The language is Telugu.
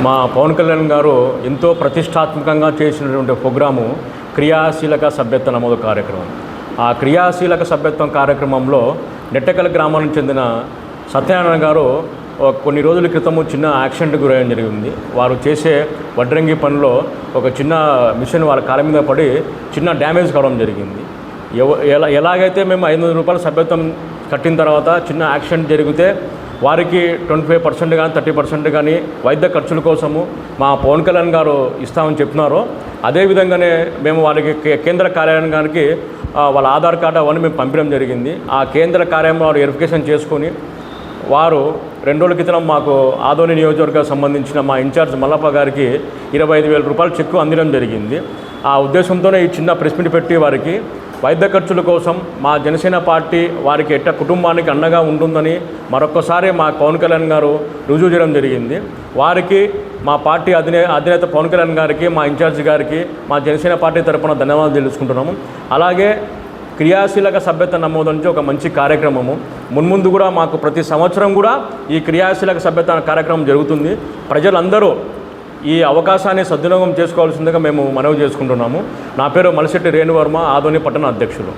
మా పవన్ కళ్యాణ్ గారు ఎంతో ప్రతిష్టాత్మకంగా చేసినటువంటి ప్రోగ్రాము క్రియాశీలక సభ్యత్వ నమోదు కార్యక్రమం. ఆ క్రియాశీలక సభ్యత్వం కార్యక్రమంలో నెట్టకల గ్రామానికి చెందిన సత్యనారాయణ గారు కొన్ని రోజుల క్రితము చిన్న యాక్సిడెంట్ గురయ్యడం జరిగింది. వారు చేసే వడ్రంగి పనిలో ఒక చిన్న మిషన్ వాళ్ళ కాళ్ళ మీద పడి చిన్న డ్యామేజ్ కావడం జరిగింది. ఎవ- ఎలా ఎలాగైతే మేము ఐదు వందల రూపాయల సభ్యత్వం కట్టిన తర్వాత చిన్న యాక్సిడెంట్ జరిగితే వారికి ట్వంటీ ఫైవ్ పర్సెంట్ కానీ థర్టీ పర్సెంట్ కానీ వైద్య ఖర్చుల కోసము మా పవన్ కళ్యాణ్ గారు ఇస్తామని చెప్తున్నారు. అదేవిధంగానే మేము వారికి కేంద్ర కార్యాలయానికి వాళ్ళ ఆధార్ కార్డు అవన్నీ మేము పంపించడం జరిగింది. ఆ కేంద్ర కార్యాలయం వారు వెరిఫికేషన్ చేసుకొని వారు రెండు రోజుల క్రితం మాకు ఆదోని నియోజకవర్గానికి సంబంధించిన మా ఇన్ఛార్జ్ మల్లప్ప గారికి ఇరవై ఐదు వేల రూపాయల చెక్కు అందడం జరిగింది. ఆ ఉద్దేశంతోనే ఈ చిన్న ప్రెస్ మీట్ పెట్టి వారికి వైద్య ఖర్చుల కోసం మా జనసేన పార్టీ వారికి ఎట్ట కుటుంబానికి అండగా ఉంటుందని మరొకసారి మా పవన్ కళ్యాణ్ గారు రుజువు చేయడం జరిగింది. వారికి మా పార్టీ అధినే అధినేత పవన్ కళ్యాణ్ గారికి మా ఇన్ఛార్జ్ గారికి మా జనసేన పార్టీ తరపున ధన్యవాదాలు తెలుసుకుంటున్నాము. అలాగే క్రియాశీలక సభ్యత నమోదు నుంచి ఒక మంచి కార్యక్రమము. మున్ముందు కూడా మాకు ప్రతి సంవత్సరం కూడా ఈ క్రియాశీలక సభ్యత కార్యక్రమం జరుగుతుంది. ప్రజలందరూ ఈ అవకాశాన్ని సద్వినియోగం చేసుకోవాల్సిందిగా మేము మనవి చేసుకుంటున్నాము. నా పేరు మలశెట్టి రేణువర్మ ఆదోని పట్టణ అధ్యక్షులు.